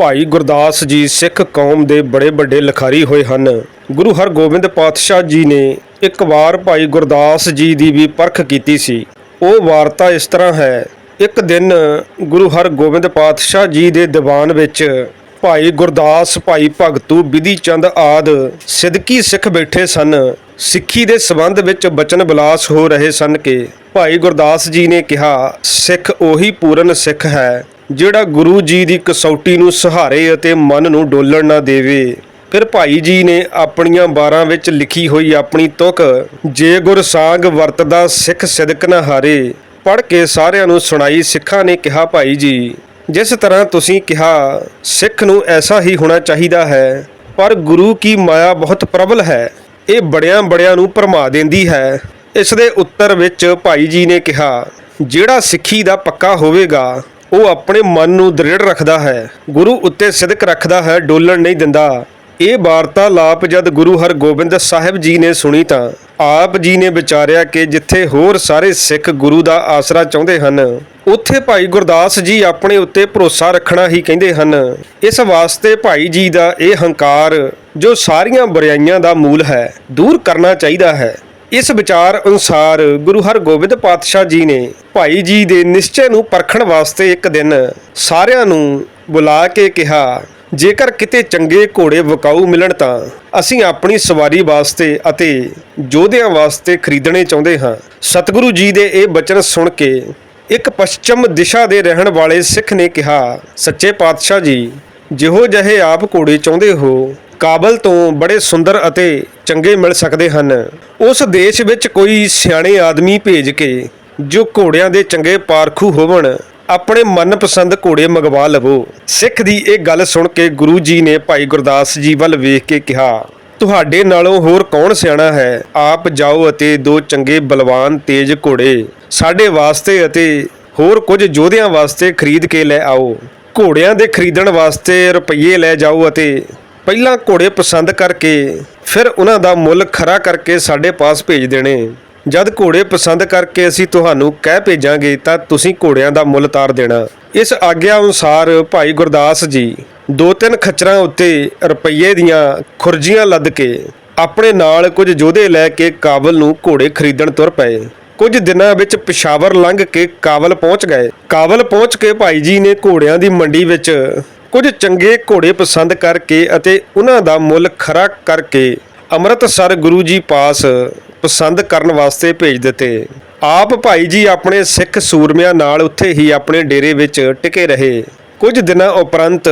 ਭਾਈ ਗੁਰਦਾਸ ਜੀ ਸਿੱਖ ਕੌਮ ਦੇ ਬੜੇ ਵੱਡੇ ਲਿਖਾਰੀ ਹੋਏ ਹਨ। ਗੁਰੂ ਹਰਗੋਬਿੰਦ ਪਾਤਸ਼ਾਹ ਜੀ ਨੇ ਇੱਕ ਵਾਰ ਭਾਈ ਗੁਰਦਾਸ ਜੀ ਦੀ ਵੀ ਪਰਖ ਕੀਤੀ ਸੀ। ਉਹ ਵਾਰਤਾ ਇਸ ਤਰ੍ਹਾਂ ਹੈ, ਇੱਕ ਦਿਨ ਗੁਰੂ ਹਰਗੋਬਿੰਦ ਪਾਤਸ਼ਾਹ ਜੀ ਦੇ ਦੀਵਾਨ ਵਿੱਚ ਭਾਈ ਗੁਰਦਾਸ, ਭਾਈ ਭਗਤੂ, ਬਿਧੀ ਚੰਦ ਆਦ ਸਿੱਧਕੀ ਸਿੱਖ ਬੈਠੇ ਸਨ। ਸਿੱਖੀ ਦੇ ਸੰਬੰਧ ਵਿੱਚ ਬਚਨ ਬਿਲਾਸ ਹੋ ਰਹੇ ਸਨ ਕਿ ਭਾਈ ਗੁਰਦਾਸ ਜੀ ਨੇ ਕਿਹਾ, ਸਿੱਖ ਉਹੀ ਪੂਰਨ ਸਿੱਖ ਹੈ ਜਿਹੜਾ ਗੁਰੂ ਜੀ ਦੀ ਕਸੌਟੀ ਨੂੰ ਸਹਾਰੇ ਅਤੇ ਮਨ ਨੂੰ ਡੋਲਣ ਨਾ ਦੇਵੇ। ਫਿਰ ਭਾਈ ਜੀ ਨੇ ਆਪਣੀਆਂ 12 ਵਿੱਚ ਲਿਖੀ ਹੋਈ ਆਪਣੀ ਤੁਕ, ਜੇ ਗੁਰ ਸਾਂਗ ਵਰਤਦਾ ਸਿੱਖ ਸਿਦਕ ਨਾ ਹਾਰੇ। ਪੜ੍ਹ ਕੇ ਸਾਰਿਆਂ ਨੂੰ ਸੁਣਾਈ ਸਿੱਖਾਂ ਨੇ ਕਿਹਾ, ਭਾਈ ਜੀ, ਜਿਸ ਤਰ੍ਹਾਂ ਤੁਸੀਂ ਕਿਹਾ, ਸਿੱਖ ਨੂੰ ਐਸਾ ਹੀ ਹੋਣਾ ਚਾਹੀਦਾ ਹੈ। ਪਰ ਗੁਰੂ ਕੀ ਮਾਇਆ ਬਹੁਤ ਪ੍ਰਬਲ ਹੈ। ਇਹ ਬੜਿਆਂ ਬੜਿਆਂ ਨੂੰ ਭਰਮਾ ਦਿੰਦੀ ਹੈ। ਇਸ ਦੇ ਉੱਤਰ ਵਿੱਚ ਭਾਈ ਜੀ ਨੇ ਕਿਹਾ, ਜਿਹੜਾ ਸਿੱਖੀ ਦਾ ਪੱਕਾ ਹੋਵੇਗਾ ਉਹ ਆਪਣੇ ਮਨ ਨੂੰ ਦ੍ਰਿੜ ਰੱਖਦਾ ਹੈ, ਗੁਰੂ ਉੱਤੇ ਸਿਦਕ ਰੱਖਦਾ ਹੈ, ਡੋਲਣ ਨਹੀਂ ਦਿੰਦਾ। ਇਹ ਵਾਰਤਾਲਾਪ ਜਦ ਗੁਰੂ ਹਰਗੋਬਿੰਦ ਸਾਹਿਬ ਜੀ ਨੇ ਸੁਣੀ ਤਾਂ ਆਪ ਜੀ ਨੇ ਵਿਚਾਰਿਆ ਕਿ ਜਿੱਥੇ ਹੋਰ ਸਾਰੇ ਸਿੱਖ ਗੁਰੂ ਦਾ ਆਸਰਾ ਚਾਹੁੰਦੇ ਹਨ, ਉੱਥੇ ਭਾਈ ਗੁਰਦਾਸ ਜੀ ਆਪਣੇ ਉੱਤੇ ਭਰੋਸਾ ਰੱਖਣਾ ਹੀ ਕਹਿੰਦੇ ਹਨ। ਇਸ ਵਾਸਤੇ ਭਾਈ ਜੀ ਦਾ ਇਹ ਹੰਕਾਰ, ਜੋ ਸਾਰੀਆਂ ਬੁਰਾਈਆਂ ਦਾ ਮੂਲ ਹੈ, ਦੂਰ ਕਰਨਾ ਚਾਹੀਦਾ ਹੈ। ਇਸ ਵਿਚਾਰ ਅਨੁਸਾਰ ਗੁਰੂ ਹਰਗੋਬਿੰਦ ਪਾਤਸ਼ਾਹ ਜੀ ਨੇ ਭਾਈ ਜੀ ਦੇ ਨਿਸ਼ਚੈ ਨੂੰ ਪਰਖਣ ਵਾਸਤੇ ਇੱਕ ਦਿਨ ਸਾਰਿਆਂ ਨੂੰ ਬੁਲਾ ਕੇ ਕਿਹਾ, ਜੇਕਰ ਕਿਤੇ ਚੰਗੇ ਘੋੜੇ ਵਕਾਊ ਮਿਲਣ ਤਾਂ ਅਸੀਂ ਆਪਣੀ ਸਵਾਰੀ ਵਾਸਤੇ ਅਤੇ ਯੋਧਿਆਂ ਵਾਸਤੇ ਖਰੀਦਣੇ ਚਾਹੁੰਦੇ ਹਾਂ। ਸਤਿਗੁਰੂ ਜੀ ਦੇ ਇਹ ਬਚਨ ਸੁਣ ਕੇ ਇੱਕ ਪੱਛਮ ਦਿਸ਼ਾ ਦੇ ਰਹਿਣ ਵਾਲੇ ਸਿੱਖ ਨੇ ਕਿਹਾ, ਸੱਚੇ ਪਾਤਸ਼ਾਹ ਜੀ, ਜਿਹੋ ਜਿਹੇ ਆਪ ਘੋੜੇ ਚਾਹੁੰਦੇ ਹੋ ਕਾਬਲ ਤੋਂ ਬੜੇ ਸੁੰਦਰ ਅਤੇ ਚੰਗੇ ਮਿਲ ਸਕਦੇ ਹਨ। ਉਸ ਦੇਸ਼ ਵਿੱਚ ਕੋਈ ਸਿਆਣੇ ਆਦਮੀ ਭੇਜ ਕੇ ਜੋ ਘੋੜਿਆਂ ਦੇ ਚੰਗੇ ਪਾਰਖੂ ਹੋਵਣ, ਆਪਣੇ ਮਨਪਸੰਦ ਘੋੜੇ ਮੰਗਵਾ ਲਵੋ। ਸਿੱਖ ਦੀ ਇਹ ਗੱਲ ਸੁਣ ਕੇ ਗੁਰੂ ਜੀ ਨੇ ਭਾਈ ਗੁਰਦਾਸ ਜੀ ਵੱਲ ਵੇਖ ਕੇ ਕਿਹਾ, ਤੁਹਾਡੇ ਨਾਲੋਂ ਹੋਰ ਕੌਣ ਸਿਆਣਾ ਹੈ? ਆਪ ਜਾਓ ਅਤੇ ਦੋ ਚੰਗੇ ਬਲਵਾਨ ਤੇਜ਼ ਘੋੜੇ ਸਾਡੇ ਵਾਸਤੇ ਅਤੇ ਹੋਰ ਕੁਝ ਯੋਧਿਆਂ ਵਾਸਤੇ ਖਰੀਦ ਕੇ ਲੈ ਆਓ। ਘੋੜਿਆਂ ਦੇ ਖਰੀਦਣ ਵਾਸਤੇ ਰੁਪਈਏ ਲੈ ਜਾਓ ਅਤੇ ਪਹਿਲਾਂ ਘੋੜੇ ਪਸੰਦ ਕਰਕੇ ਫਿਰ ਉਹਨਾਂ ਦਾ ਮੁੱਲ ਖਰਾ ਕਰਕੇ ਸਾਡੇ ਪਾਸ ਭੇਜ ਦੇਣੇ। ਜਦ ਘੋੜੇ ਪਸੰਦ ਕਰਕੇ ਅਸੀਂ ਤੁਹਾਨੂੰ ਕਹਿ ਭੇਜਾਂਗੇ ਤਾਂ ਤੁਸੀਂ ਘੋੜਿਆਂ ਦਾ ਮੁੱਲ ਤਾਰ ਦੇਣਾ। ਇਸ ਆਗਿਆ ਅਨੁਸਾਰ ਭਾਈ ਗੁਰਦਾਸ ਜੀ ਦੋ ਤਿੰਨ ਖੱਚਰਾਂ ਉੱਤੇ ਰੁਪਈਏ ਦੀਆਂ ਖੁਰਜੀਆਂ ਲੱਦ ਕੇ ਆਪਣੇ ਨਾਲ ਕੁਝ ਯੋਧੇ ਲੈ ਕੇ ਕਾਬਲ ਨੂੰ ਘੋੜੇ ਖਰੀਦਣ ਤੁਰ ਪਏ। ਕੁਝ ਦਿਨਾਂ ਵਿੱਚ ਪਿਸ਼ਾਵਰ ਲੰਘ ਕੇ ਕਾਬਲ ਪਹੁੰਚ ਗਏ। ਕਾਬਲ ਪਹੁੰਚ ਕੇ ਭਾਈ ਜੀ ਨੇ ਘੋੜਿਆਂ ਦੀ ਮੰਡੀ ਵਿੱਚ ਕੁਝ ਚੰਗੇ ਘੋੜੇ ਪਸੰਦ ਕਰਕੇ ਅਤੇ ਉਹਨਾਂ ਦਾ ਮੁੱਲ ਖਰਾ ਕਰਕੇ ਅੰਮ੍ਰਿਤਸਰ ਗੁਰੂ ਜੀ ਪਾਸ ਪਸੰਦ ਕਰਨ ਵਾਸਤੇ ਭੇਜ ਦਿੱਤੇ। ਆਪ ਭਾਈ ਜੀ ਆਪਣੇ ਸਿੱਖ ਸੂਰਮਿਆਂ ਨਾਲ ਉੱਥੇ ਹੀ ਆਪਣੇ ਡੇਰੇ ਵਿੱਚ ਟਿਕੇ ਰਹੇ। ਕੁਝ ਦਿਨਾਂ ਉਪਰੰਤ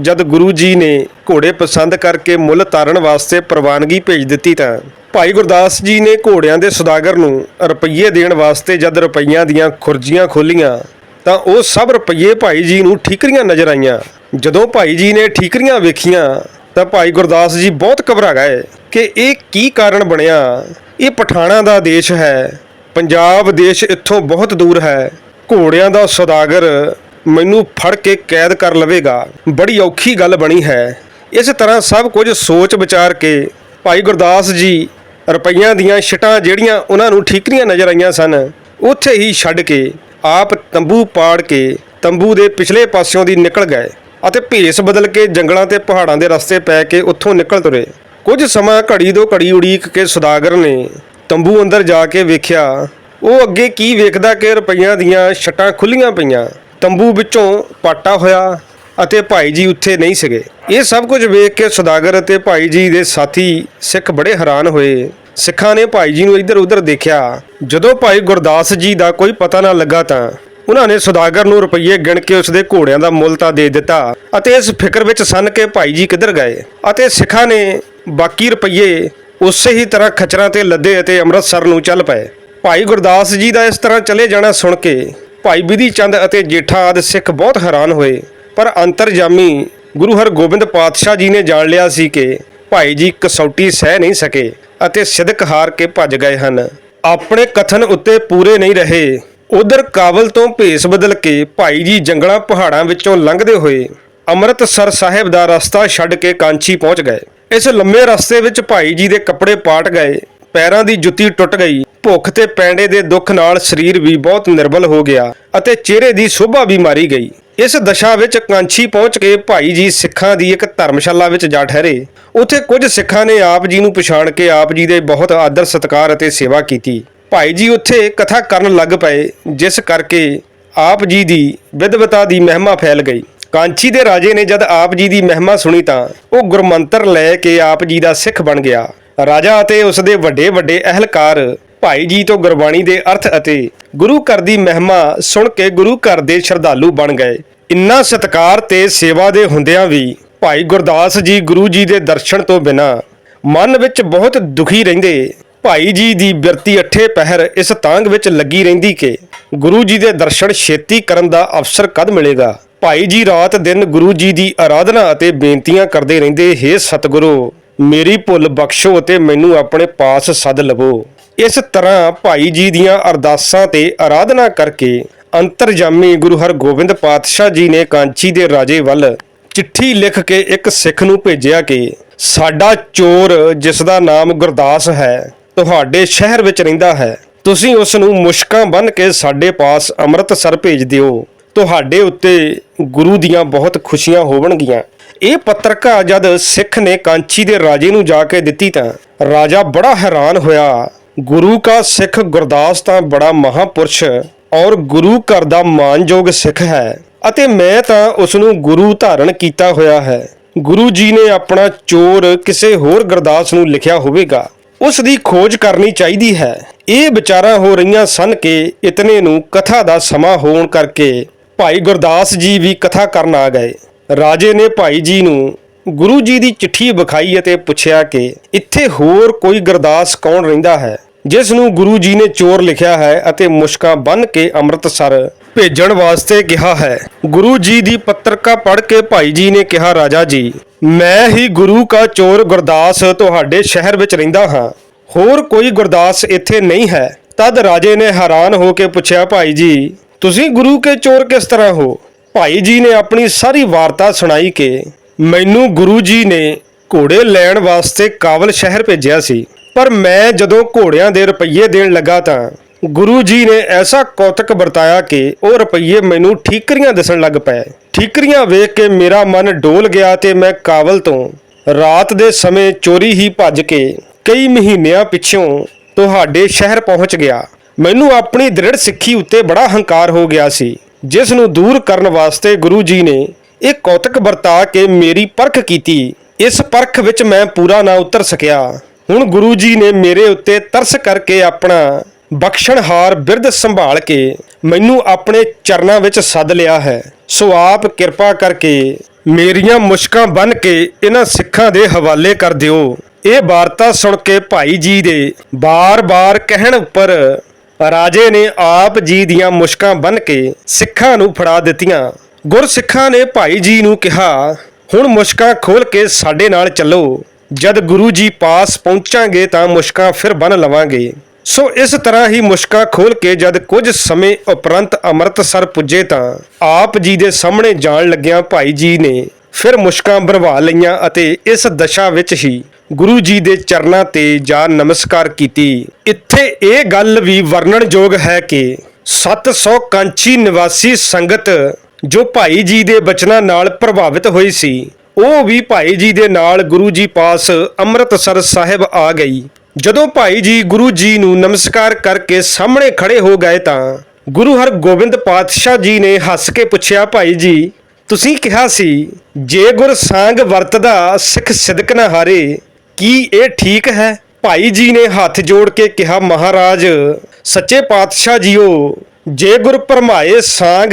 ਜਦ ਗੁਰੂ ਜੀ ਨੇ ਘੋੜੇ ਪਸੰਦ ਕਰਕੇ ਮੁੱਲ ਤਾਰਨ ਵਾਸਤੇ ਪ੍ਰਵਾਨਗੀ ਭੇਜ ਦਿੱਤੀ ਤਾਂ ਭਾਈ ਗੁਰਦਾਸ ਜੀ ਨੇ ਘੋੜਿਆਂ ਦੇ ਸੁਦਾਗਰ ਨੂੰ ਰੁਪਈਏ ਦੇਣ ਵਾਸਤੇ ਜਦ ਰੁਪਈਆਂ ਦੀਆਂ ਖੁਰਜੀਆਂ ਖੋਲੀਆਂ ਤਾਂ ਉਹ ਸਭ ਰੁਪਈਏ ਭਾਈ ਜੀ ਨੂੰ ਠੀਕਰੀਆਂ ਨਜ਼ਰ ਆਈਆਂ। ਜਦੋਂ ਭਾਈ ਜੀ ਨੇ ਠੀਕਰੀਆਂ ਵੇਖੀਆਂ, ਤਾਂ ਭਾਈ ਗੁਰਦਾਸ ਜੀ ਬਹੁਤ ਘਬਰਾ ਗਏ ਕਿ ਇਹ ਕੀ ਕਾਰਨ ਬਣਿਆ? ਇਹ ਪਠਾਣਾ ਦਾ ਦੇਸ਼ ਹੈ, ਪੰਜਾਬ ਦੇਸ਼ ਇੱਥੋਂ ਬਹੁਤ ਦੂਰ ਹੈ, ਘੋੜਿਆਂ ਦਾ ਸੌਦਾਗਰ ਮੈਨੂੰ ਫੜ ਕੇ ਕੈਦ ਕਰ ਲਵੇਗਾ। ਬੜੀ ਔਖੀ ਗੱਲ ਬਣੀ ਹੈ। ਇਸ ਤਰ੍ਹਾਂ ਸਭ ਕੁਝ ਸੋਚ ਵਿਚਾਰ ਕੇ ਭਾਈ ਗੁਰਦਾਸ ਜੀ ਰੁਪਈਆਂ ਦੀਆਂ ਛਟਾਂ ਜਿਹੜੀਆਂ ਉਹਨਾਂ ਨੂੰ ਠੀਕਰੀਆਂ ਨਜ਼ਰ ਆਈਆਂ ਸਨ, ਉੱਥੇ ਹੀ ਛੱਡ ਕੇ ਆਪ ਤੰਬੂ ਪਾੜ ਕੇ ਤੰਬੂ ਦੇ ਪਿਛਲੇ ਪਾਸਿਓਂ ਦੀ ਨਿਕਲ ਗਏ। ਅਤੇ ਭੇਸ ਬਦਲ ਕੇ ਜੰਗਲਾਂ ਤੇ ਪਹਾੜਾਂ ਦੇ ਰਸਤੇ ਪੈ ਕੇ ਉੱਥੋਂ ਨਿਕਲ ਤੁਰੇ। ਕੁਝ ਸਮਾਂ ਘੜੀ ਦੋ ਘੜੀ ਉਡੀਕ ਕੇ ਸੁਦਾਗਰ ਨੇ ਤੰਬੂ ਅੰਦਰ ਜਾ ਕੇ ਵੇਖਿਆ, ਉਹ ਅੱਗੇ ਕੀ ਵੇਖਦਾ ਕਿ ਰੁਪਈਆਂ ਦੀਆਂ ਛਟਾਂ ਖੁੱਲੀਆਂ ਪਈਆਂ। ਤੰਬੂ ਵਿੱਚੋਂ ਪਾਟਾ ਹੋਇਆ ਅਤੇ ਭਾਈ ਜੀ ਉੱਥੇ ਨਹੀਂ ਸੀਗੇ। ਇਹ ਸਭ ਕੁਝ ਵੇਖ ਕੇ ਸੁਦਾਗਰ ਅਤੇ ਭਾਈ ਜੀ ਦੇ ਸਾਥੀ ਸਿੱਖ ਬੜੇ ਹੈਰਾਨ ਹੋਏ। ਸਿੱਖਾਂ ਨੇ ਭਾਈ ਜੀ ਨੂੰ ਇੱਧਰ ਉੱਧਰ ਦੇਖਿਆ। ਜਦੋਂ ਭਾਈ ਗੁਰਦਾਸ ਜੀ ਦਾ ਕੋਈ ਪਤਾ ਨਾ ਲੱਗਾ ਤਾਂ ਉਹਨਾਂ ਨੇ ਸੌਦਾਗਰ ਨੂੰ ਰੁਪਈਏ ਗਿਣ ਕੇ ਉਸ ਦੇ ਘੋੜਿਆਂ ਦਾ ਮੁੱਲ ਤਾਂ ਦੇ ਦਿੱਤਾ ਅਤੇ ਇਸ ਫਿਕਰ ਵਿੱਚ ਸਨ ਕਿ ਭਾਈ ਜੀ ਕਿੱਧਰ ਗਏ ਅਤੇ ਸਿੱਖਾਂ ਨੇ ਬਾਕੀ ਰੁਪਈਏ ਉਸੇ ਹੀ ਤਰ੍ਹਾਂ ਖਚਰਾਂ ਤੇ ਲੱਦੇ ਅਤੇ ਅੰਮ੍ਰਿਤਸਰ ਨੂੰ ਚੱਲ ਪਏ। ਭਾਈ ਗੁਰਦਾਸ ਜੀ ਦਾ ਇਸ ਤਰ੍ਹਾਂ ਚਲੇ ਜਾਣਾ ਸੁਣ ਕੇ ਭਾਈ ਬਿਧੀ ਚੰਦ ਅਤੇ ਜੇਠਾ ਆਦਿ ਸਿੱਖ ਬਹੁਤ ਹੈਰਾਨ ਹੋਏ। ਪਰ ਅੰਤਰਜਾਮੀ ਗੁਰੂ ਹਰਗੋਬਿੰਦ ਪਾਤਸ਼ਾਹ ਜੀ ਨੇ ਜਾਣ ਲਿਆ ਸੀ ਕਿ ਭਾਈ ਜੀ ਕਸੌਟੀ ਸਹਿ ਨਹੀਂ ਸਕੇ ਅਤੇ ਸਿਦਕ ਹਾਰ ਕੇ ਭੱਜ ਗਏ ਹਨ। ਆਪਣੇ ਕਥਨ ਉੱਤੇ ਪੂਰੇ ਨਹੀਂ ਰਹੇ। ਉਧਰ ਕਾਬਲ ਤੋਂ ਭੇਸ ਬਦਲ ਕੇ ਭਾਈ ਜੀ ਜੰਗਲਾਂ ਪਹਾੜਾਂ ਵਿੱਚੋਂ ਲੰਘਦੇ ਹੋਏ ਅੰਮ੍ਰਿਤਸਰ ਸਾਹਿਬ ਦਾ ਰਸਤਾ ਛੱਡ ਕੇ ਕਾਂਚੀ ਪਹੁੰਚ ਗਏ। ਇਸ ਲੰਮੇ ਰਸਤੇ ਵਿੱਚ ਭਾਈ ਜੀ ਦੇ ਕੱਪੜੇ ਪਾਟ ਗਏ, ਪੈਰਾਂ ਦੀ ਜੁੱਤੀ ਟੁੱਟ ਗਈ, ਭੁੱਖ ਤੇ ਪੈਂਡੇ ਦੇ ਦੁੱਖ ਨਾਲ ਸਰੀਰ ਵੀ ਬਹੁਤ ਨਿਰਬਲ ਹੋ ਗਿਆ ਅਤੇ ਚਿਹਰੇ ਦੀ ਸ਼ੋਭਾ ਵੀ ਮਾਰੀ ਗਈ। ਇਸ ਦਸ਼ਾ ਵਿੱਚ ਕਾਂਛੀ ਪਹੁੰਚ ਕੇ ਭਾਈ ਜੀ ਸਿੱਖਾਂ ਦੀ ਇੱਕ ਧਰਮਸ਼ਾਲਾ ਵਿੱਚ ਜਾ ਠਹਿਰੇ। ਉੱਥੇ ਕੁਝ ਸਿੱਖਾਂ ਨੇ ਆਪ ਜੀ ਨੂੰ ਪਛਾਣ ਕੇ ਆਪ ਜੀ ਦੇ ਬਹੁਤ ਆਦਰ ਸਤਿਕਾਰ ਅਤੇ ਸੇਵਾ ਕੀਤੀ। ਭਾਈ ਜੀ ਉੱਥੇ ਕਥਾ ਕਰਨ ਲੱਗ ਪਏ, ਜਿਸ ਕਰਕੇ ਆਪ ਜੀ ਦੀ ਵਿਦਵਤਾ ਦੀ ਮਹਿਮਾ ਫੈਲ ਗਈ। ਕਾਂਚੀ ਦੇ ਰਾਜੇ ਨੇ ਜਦ ਆਪ ਜੀ ਦੀ ਮਹਿਮਾ ਸੁਣੀ ਤਾਂ ਉਹ ਗੁਰਮੰਤਰ ਲੈ ਕੇ ਆਪ ਜੀ ਦਾ ਸਿੱਖ ਬਣ ਗਿਆ। ਰਾਜਾ ਅਤੇ ਉਸ ਦੇ ਵੱਡੇ ਵੱਡੇ ਅਹਿਲਕਾਰ ਭਾਈ ਜੀ ਤੋਂ ਗੁਰਬਾਣੀ ਦੇ ਅਰਥ ਅਤੇ ਗੁਰੂ ਘਰ ਦੀ ਮਹਿਮਾ ਸੁਣ ਕੇ ਗੁਰੂ ਘਰ ਦੇ ਸ਼ਰਧਾਲੂ ਬਣ ਗਏ। ਇੰਨਾ ਸਤਕਾਰ ਤੇ ਸੇਵਾ ਦੇ ਹੁੰਦਿਆਂ ਵੀ ਭਾਈ ਗੁਰਦਾਸ ਜੀ ਗੁਰੂ ਜੀ ਦੇ ਦਰਸ਼ਨ ਤੋਂ ਬਿਨਾ ਮਨ ਵਿੱਚ ਬਹੁਤ ਦੁਖੀ ਰਹਿੰਦੇ। ਭਾਈ ਜੀ ਦੀ ਬਿਰਤੀ ਅੱਠੇ ਪਹਿਰ ਇਸ ਤਾਂਗ ਵਿੱਚ ਲੱਗੀ ਰਹਿੰਦੀ ਕਿ ਗੁਰੂ ਜੀ ਦੇ ਦਰਸ਼ਨ ਛੇਤੀ ਕਰਨ ਦਾ ਅਵਸਰ ਕਦ ਮਿਲੇਗਾ? ਭਾਈ ਜੀ ਰਾਤ ਦਿਨ ਗੁਰੂ ਜੀ ਦੀ ਆਰਾਧਨਾ ਅਤੇ ਬੇਨਤੀਆਂ ਕਰਦੇ ਰਹਿੰਦੇ हे ਸਤਿਗੁਰੂ, ਮੇਰੀ ਭੁੱਲ ਬਖਸ਼ੋ ਅਤੇ ਮੈਨੂੰ ਆਪਣੇ ਪਾਸ ਸੱਦ ਲਵੋ। ਇਸ ਤਰ੍ਹਾਂ ਭਾਈ ਜੀ ਦੀਆਂ ਅਰਦਾਸਾਂ ਤੇ ਆਰਾਧਨਾ ਕਰਕੇ ਅੰਤਰਜਾਮੀ ਗੁਰੂ ਹਰਗੋਬਿੰਦ ਪਾਤਸ਼ਾਹ ਜੀ ਨੇ ਕਾਂਚੀ ਦੇ ਰਾਜੇ ਵੱਲ ਚਿੱਠੀ ਲਿਖ ਕੇ ਇੱਕ ਸਿੱਖ ਨੂੰ ਭੇਜਿਆ ਕਿ ਸਾਡਾ ਚੋਰ ਜਿਸ ਦਾ ਨਾਮ ਗੁਰਦਾਸ ਹੈ ਤੁਹਾਡੇ ਸ਼ਹਿਰ ਵਿੱਚ ਰਹਿੰਦਾ ਹੈ। ਤੁਸੀਂ ਉਸ ਨੂੰ ਮੁਸ਼ਕਾਂ ਬੰਨ੍ਹ ਕੇ ਸਾਡੇ ਪਾਸ ਅੰਮ੍ਰਿਤਸਰ ਭੇਜ ਦਿਓ। ਤੁਹਾਡੇ ਉੱਤੇ ਗੁਰੂ ਦੀਆਂ ਬਹੁਤ ਖੁਸ਼ੀਆਂ ਹੋਵਣਗੀਆਂ। ਇਹ ਪੱਤਰਕਾ ਜਦ ਸਿੱਖ ਨੇ ਕਾਂਚੀ ਦੇ ਰਾਜੇ ਨੂੰ ਜਾ ਕੇ ਦਿੱਤੀ ਤਾਂ ਰਾਜਾ ਬੜਾ ਹੈਰਾਨ ਹੋਇਆ। ਗੁਰੂ ਕਾ ਸਿੱਖ ਗੁਰਦਾਸ ਤਾਂ ਬੜਾ ਮਹਾਪੁਰਸ਼ ਔਰ ਗੁਰੂ ਘਰ ਦਾ ਮਾਨਯੋਗ ਸਿੱਖ ਹੈ ਅਤੇ ਮੈਂ ਤਾਂ ਉਸ ਨੂੰ ਗੁਰੂ ਧਾਰਨ ਕੀਤਾ ਹੋਇਆ ਹੈ। ਗੁਰੂ ਜੀ ਨੇ ਆਪਣਾ ਚੋਰ ਕਿਸੇ ਹੋਰ ਗੁਰਦਾਸ ਨੂੰ ਲਿਖਿਆ ਹੋਵੇਗਾ। ਉਸ ਦੀ ਖੋਜ ਕਰਨੀ ਚਾਹੀਦੀ ਹੈ। ਇਹ ਵਿਚਾਰਾਂ ਹੋ ਰਹੀਆਂ ਸਨ ਕਿ ਇਤਨੇ ਨੂੰ ਕਥਾ ਦਾ ਸਮਾਂ ਹੋਣ ਕਰਕੇ ਭਾਈ ਗੁਰਦਾਸ ਜੀ ਵੀ ਕਥਾ ਕਰਨ ਆ ਗਏ। ਰਾਜੇ ਨੇ ਭਾਈ ਜੀ ਨੂੰ ਗੁਰੂ ਜੀ ਦੀ ਚਿੱਠੀ ਵਿਖਾਈ ਅਤੇ ਪੁੱਛਿਆ ਕਿ ਇੱਥੇ ਹੋਰ ਕੋਈ ਗੁਰਦਾਸ ਕੌਣ ਰਹਿੰਦਾ ਹੈ? ਜਿਸ ਨੂੰ ਗੁਰੂ ਜੀ ਨੇ ਚੋਰ ਲਿਖਿਆ ਹੈ ਅਤੇ ਮੁਸ਼ਕਾਂ ਬੰਨ ਕੇ ਅੰਮ੍ਰਿਤਸਰ ਭੇਜਣ ਵਾਸਤੇ ਕਿਹਾ ਹੈ। ਗੁਰੂ ਜੀ ਦੀ ਪੱਤਰਕਾ ਪੜ੍ਹ ਕੇ ਭਾਈ ਜੀ ਨੇ ਕਿਹਾ, ਰਾਜਾ ਜੀ, ਮੈਂ ਹੀ ਗੁਰੂ ਕਾ ਚੋਰ ਗੁਰਦਾਸ ਤੁਹਾਡੇ ਸ਼ਹਿਰ ਵਿੱਚ ਰਹਿੰਦਾ ਹਾਂ। ਹੋਰ ਕੋਈ ਗੁਰਦਾਸ ਇੱਥੇ ਨਹੀਂ ਹੈ। ਤਦ ਰਾਜੇ ਨੇ ਹੈਰਾਨ ਹੋ ਕੇ ਪੁੱਛਿਆ, ਭਾਈ ਜੀ, ਤੁਸੀਂ ਗੁਰੂ ਕੇ ਚੋਰ ਕਿਸ ਤਰ੍ਹਾਂ ਹੋ? ਭਾਈ ਜੀ ਨੇ ਆਪਣੀ ਸਾਰੀ ਵਾਰਤਾ ਸੁਣਾਈ ਕਿ ਮੈਨੂੰ ਗੁਰੂ ਜੀ ਨੇ ਘੋੜੇ ਲੈਣ ਵਾਸਤੇ ਕਾਬਲ ਸ਼ਹਿਰ ਭੇਜਿਆ ਸੀ। ਪਰ ਮੈਂ ਜਦੋਂ ਘੋੜਿਆਂ ਦੇ ਰੁਪਈਏ ਦੇਣ ਲੱਗਾ ਤਾਂ ਗੁਰੂ ਜੀ ਨੇ ਐਸਾ ਕੌਤਕ ਵਰਤਾਇਆ ਕਿ ਉਹ ਰੁਪਈਏ ਮੈਨੂੰ ਠੀਕਰੀਆਂ ਦਿਸਣ ਲੱਗ ਪਏ। ਠੀਕਰੀਆਂ ਵੇਖ ਕੇ ਮੇਰਾ ਮਨ ਡੋਲ ਗਿਆ ਤੇ ਮੈਂ ਕਾਬਲ ਤੋਂ ਰਾਤ ਦੇ ਸਮੇਂ ਚੋਰੀ ਹੀ ਭੱਜ ਕੇ ਕਈ ਮਹੀਨਿਆਂ ਪਿੱਛੋਂ ਤੁਹਾਡੇ ਸ਼ਹਿਰ ਪਹੁੰਚ ਗਿਆ। ਮੈਨੂੰ ਆਪਣੀ ਦ੍ਰਿੜ ਸਿੱਖੀ ਉੱਤੇ ਬੜਾ ਹੰਕਾਰ ਹੋ ਗਿਆ ਸੀ, ਜਿਸ ਨੂੰ ਦੂਰ ਕਰਨ ਵਾਸਤੇ ਗੁਰੂ ਜੀ ਨੇ ਇਹ ਕੌਤਕ ਵਰਤਾ ਕੇ ਮੇਰੀ ਪਰਖ ਕੀਤੀ। ਇਸ ਪਰਖ ਵਿੱਚ ਮੈਂ ਪੂਰਾ ਨਾ ਉਤਰ ਸਕਿਆ। ਹੁਣ ਗੁਰੂ ਜੀ ਨੇ ਮੇਰੇ ਉੱਤੇ ਤਰਸ ਕਰਕੇ ਆਪਣਾ ਬਖਸ਼ਣਹਾਰ ਬਿਰਧ ਸੰਭਾਲ ਕੇ ਮੈਨੂੰ ਆਪਣੇ ਚਰਨਾਂ ਵਿੱਚ ਸੱਦ ਲਿਆ ਹੈ। ਸੋ ਆਪ ਕਿਰਪਾ ਕਰਕੇ ਮੇਰੀਆਂ ਮੁਸ਼ਕਾਂ ਬੰਨ ਕੇ ਇਹਨਾਂ ਸਿੱਖਾਂ ਦੇ ਹਵਾਲੇ ਕਰ ਦਿਓ। ਇਹ ਵਾਰਤਾ ਸੁਣ ਕੇ ਭਾਈ ਜੀ ਦੇ ਬਾਰ-ਬਾਰ ਕਹਿਣ ਉੱਪਰ ਰਾਜੇ ਨੇ ਆਪ ਜੀ ਦੀਆਂ ਮੁਸ਼ਕਾਂ ਬੰਨ ਕੇ ਸਿੱਖਾਂ ਨੂੰ ਫੜਾ ਦਿੱਤੀਆਂ। ਗੁਰਸਿੱਖਾਂ ਨੇ ਭਾਈ ਜੀ ਨੂੰ ਕਿਹਾ, ਹੁਣ ਮੁਸ਼ਕਾਂ ਖੋਲ ਕੇ ਸਾਡੇ ਨਾਲ ਚੱਲੋ। ਜਦ ਗੁਰੂ ਜੀ ਪਾਸ ਪਹੁੰਚਾਂਗੇ ਤਾਂ ਮੁਸ਼ਕਾਂ ਫਿਰ ਬੰਨ ਲਵਾਂਗੇ। ਸੋ ਇਸ ਤਰ੍ਹਾਂ ਹੀ ਮੁਸ਼ਕਾਂ ਖੋਲ ਕੇ ਜਦ ਕੁਝ ਸਮੇਂ ਉਪਰੰਤ ਅੰਮ੍ਰਿਤਸਰ ਪੁੱਜੇ ਤਾਂ ਆਪ ਜੀ ਦੇ ਸਾਹਮਣੇ ਜਾਣ ਲੱਗਿਆਂ ਭਾਈ ਜੀ ਨੇ ਫਿਰ ਮੁਸ਼ਕਾਂ ਭਰਵਾ ਲਈਆਂ ਅਤੇ ਇਸ ਦਸ਼ਾ ਵਿੱਚ ਹੀ ਗੁਰੂ ਜੀ ਦੇ ਚਰਨਾਂ ਤੇ ਜਾ ਨਮਸਕਾਰ ਕੀਤੀ। ਇੱਥੇ ਇਹ ਗੱਲ ਵੀ ਵਰਣਨਯੋਗ ਹੈ ਕਿ 700 ਕਾਂਚੀ ਨਿਵਾਸੀ ਸੰਗਤ ਜੋ ਭਾਈ ਜੀ ਦੇ ਬਚਨਾਂ ਨਾਲ ਪ੍ਰਭਾਵਿਤ ਹੋਈ ਸੀ, ਉਹ ਵੀ ਭਾਈ ਜੀ ਦੇ ਨਾਲ ਗੁਰੂ ਜੀ ਪਾਸ ਅੰਮ੍ਰਿਤਸਰ ਸਾਹਿਬ ਆ ਗਈ। ਜਦੋਂ ਭਾਈ ਜੀ ਗੁਰੂ ਜੀ ਨੂੰ ਨਮਸਕਾਰ ਕਰਕੇ ਸਾਹਮਣੇ ਖੜੇ ਹੋ ਗਏ ਤਾਂ ਗੁਰੂ ਹਰਗੋਬਿੰਦ ਪਾਤਸ਼ਾਹ ਜੀ ਨੇ ਹੱਸ ਕੇ ਪੁੱਛਿਆ, ਭਾਈ ਜੀ, ਤੁਸੀਂ ਕਿਹਾ ਸੀ, ਜੇ ਗੁਰ ਸਾੰਗ ਵਰਤਦਾ ਸਿੱਖ ਸਿਦਕ ਨਾ ਹਾਰੇ, ਕੀ ਇਹ ਠੀਕ ਹੈ? ਭਾਈ ਜੀ ਨੇ ਹੱਥ ਜੋੜ ਕੇ ਕਿਹਾ, ਮਹਾਰਾਜ, ਸੱਚੇ ਪਾਤਸ਼ਾਹ ਜੀਓ, ਜੇ ਗੁਰ ਪਰਮਾਏ ਸਾੰਗ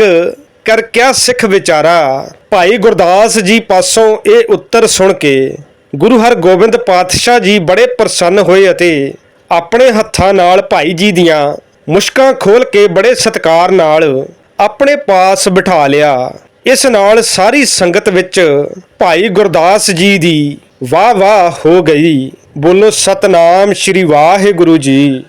ਕਰ ਕਿਆ ਸਿੱਖ ਵਿਚਾਰਾ? ਭਾਈ ਗੁਰਦਾਸ ਜੀ ਪਾਸੋਂ ਇਹ ਉੱਤਰ ਸੁਣ ਕੇ ਗੁਰੂ ਹਰਗੋਬਿੰਦ ਪਾਤਸ਼ਾਹ ਜੀ ਬੜੇ ਪ੍ਰਸੰਨ ਹੋਏ ਅਤੇ ਆਪਣੇ ਹੱਥਾਂ ਨਾਲ ਭਾਈ ਜੀ ਦੀਆਂ ਮੁਸ਼ਕਾਂ ਖੋਲ ਕੇ ਬੜੇ ਸਤਿਕਾਰ ਨਾਲ ਆਪਣੇ ਪਾਸ ਬਿਠਾ ਲਿਆ। ਇਸ ਨਾਲ ਸਾਰੀ ਸੰਗਤ ਵਿੱਚ ਭਾਈ ਗੁਰਦਾਸ ਜੀ ਦੀ ਵਾਹ ਵਾਹ ਹੋ ਗਈ। ਬੋਲੋ, ਸਤਨਾਮ ਸ਼੍ਰੀ ਵਾਹਿਗੁਰੂ ਜੀ।